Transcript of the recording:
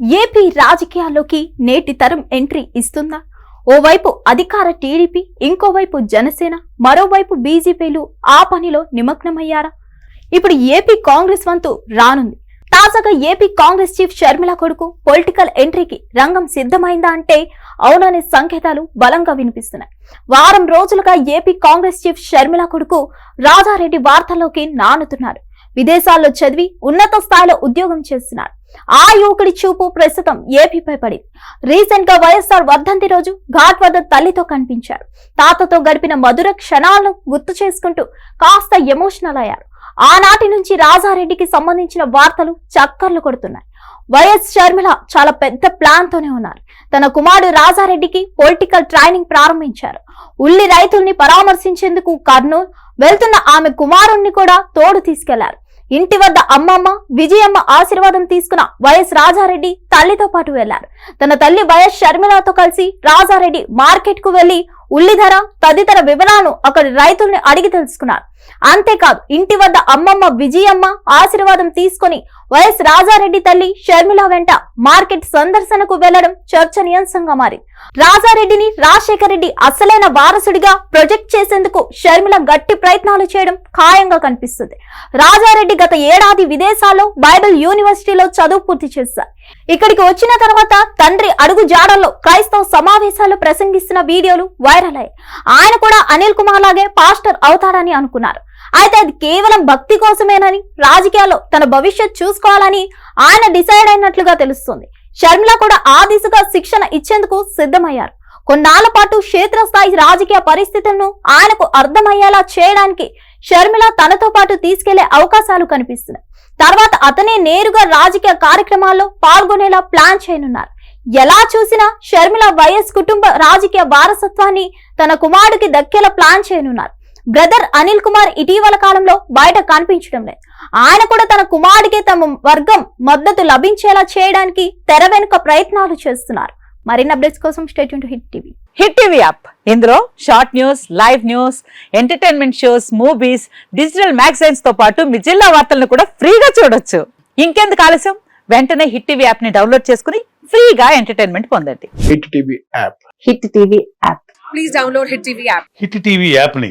AP రాజకీయాల్లోకి నేటి తరం ఎంట్రీ ఇస్తుందా? ఓవైపు అధికార టీడీపీ ఇంకోవైపు జనసేన మరోవైపు బీజేపీలు ఆ పనిలో నిమగ్నమయ్యారా? ఇప్పుడు ఏపీ కాంగ్రెస్ వంతు రానుంది. తాజాగా ఏపీ కాంగ్రెస్ చీఫ్ షర్మిల కొడుకు పొలిటికల్ ఎంట్రీకి రంగం సిద్ధమైందా అంటే అవుననే సంకేతాలు బలంగా వినిపిస్తున్నాయి. వారం రోజులుగా ఏపీ కాంగ్రెస్ చీఫ్ షర్మిల కొడుకు రాజారెడ్డి వార్తల్లోకి నానుతున్నారు. విదేశాల్లో చదివి ఉన్నత స్థాయిలో ఉద్యోగం చేస్తున్నారు. ఆ యువకుడి చూపు ప్రస్తుతం ఏపీపై పడింది. రీసెంట్గా వైఎస్ఆర్ వర్ధంతి రోజు ఘాట్ వద్ద తల్లితో కనిపించారు. తాతతో గడిపిన మధుర క్షణాలను గుర్తు చేసుకుంటూ కాస్త ఎమోషనల్ అయ్యారు. ఆనాటి నుంచి రాజారెడ్డికి సంబంధించిన వార్తలు చక్కర్లు కొడుతున్నాయి. వైఎస్ షర్మిల చాలా పెద్ద ప్లాన్ తోనే ఉన్నారు. తన కుమారుడు రాజారెడ్డికి పొలిటికల్ ట్రైనింగ్ ప్రారంభించారు. ఉల్లి రైతుల్ని పరామర్శించేందుకు కర్నూలు వెళ్తున్న ఆమె కుమారుణ్ణి కూడా తోడు తీసుకెళ్ళారు. ఇంటి వద్ద అమ్మమ్మ విజయమ్మ ఆశీర్వాదం తీసుకున్న వైఎస్ రాజారెడ్డి తల్లితో పాటు వెళ్ళారు. తన తల్లి వైఎస్ షర్మిలతో కలిసి రాజారెడ్డి మార్కెట్కు వెళ్ళి ఉల్లి ధర తదితర వివరాలను అక్కడి రైతుల్ని అడిగి తెలుసుకున్నారు. అంతేకాదు ఇంటి వద్ద అమ్మమ్మ విజయమ్మ ఆశీర్వాదం తీసుకొని వైఎస్ రాజారెడ్డి తల్లి షర్మిల వెంట మార్కెట్ సందర్శనకు వెళ్ళడం చర్చనీయాంశంగా మారింది. రాజారెడ్డిని రాజశేఖర రెడ్డి అసలైన వారసుడిగా ప్రొజెక్ట్ చేసేందుకు షర్మిల గట్టి ప్రయత్నాలు చేయడం ఖాయంగా కనిపిస్తుంది. రాజారెడ్డి గత ఏడాది విదేశాల్లో బైబిల్ యూనివర్సిటీలో చదువు పూర్తి చేశారు. ఇక్కడికి వచ్చిన తర్వాత తండ్రి అడుగు జాడల్లో క్రైస్తవ సమావేశాలు ప్రసంగిస్తున్న వీడియోలు వైరల్ అయ్యాయి. ఆయన కూడా అనిల్ కుమార్ లాగే పాస్టర్ అవుతాడని అనుకున్నారు. అయితే అది కేవలం భక్తి కోసమేనని రాజకీయాల్లో తన భవిష్యత్ చూసుకోవాలని ఆయన డిసైడ్ అయినట్లుగా తెలుస్తుంది. షర్మిల కూడా ఆ దిశగా శిక్షణ ఇచ్చేందుకు సిద్ధమయ్యారు. కొన్నాళ్ళ పాటు క్షేత్రస్థాయి రాజకీయ పరిస్థితులను ఆయనకు అర్థమయ్యేలా చేయడానికి షర్మిల తనతో పాటు తీసుకెళ్ళే అవకాశాలు కనిపిస్తున్నాయి. తర్వాత అతనే నేరుగా రాజకీయ కార్యక్రమాల్లో పాల్గొనేలా ప్లాన్ చేయనున్నారు. ఎలా చూసినా షర్మిల వైఎస్ కుటుంబ రాజకీయ వారసత్వాన్ని తన కుమారుడికి దక్కేలా ప్లాన్ చేయనున్నారు. బ్రదర్ అనిల్ కుమార్ ఇటీవల కాలంలో బయట కనిపించడం లేదు. ఆయన కూడా తన కుమారుడికి తమ వర్గం మద్దతు లభించేలా చేయడానికి తెర వెనుక ప్రయత్నాలు చేస్తున్నారు. మరిన్ని అప్డేట్స్ కోసం state to Hit TV. Hit TV app. ఇందులో short news live news entertainment shows movies digital మ్యాగజైన్స్తో పాటు మీ జిల్లా వార్తలను కూడా ఫ్రీగా చూడొచ్చు. ఇంకెందుకు ఆలస్యం? వెంటనే హిట్ టీవీ యాప్ని డౌన్లోడ్ చేసుకుని ఫ్రీగా ఎంటర్టైన్మెంట్ పొందండి. Hit TV app. Hit TV app. Please download Hit TV app. Hit TV యాప్ని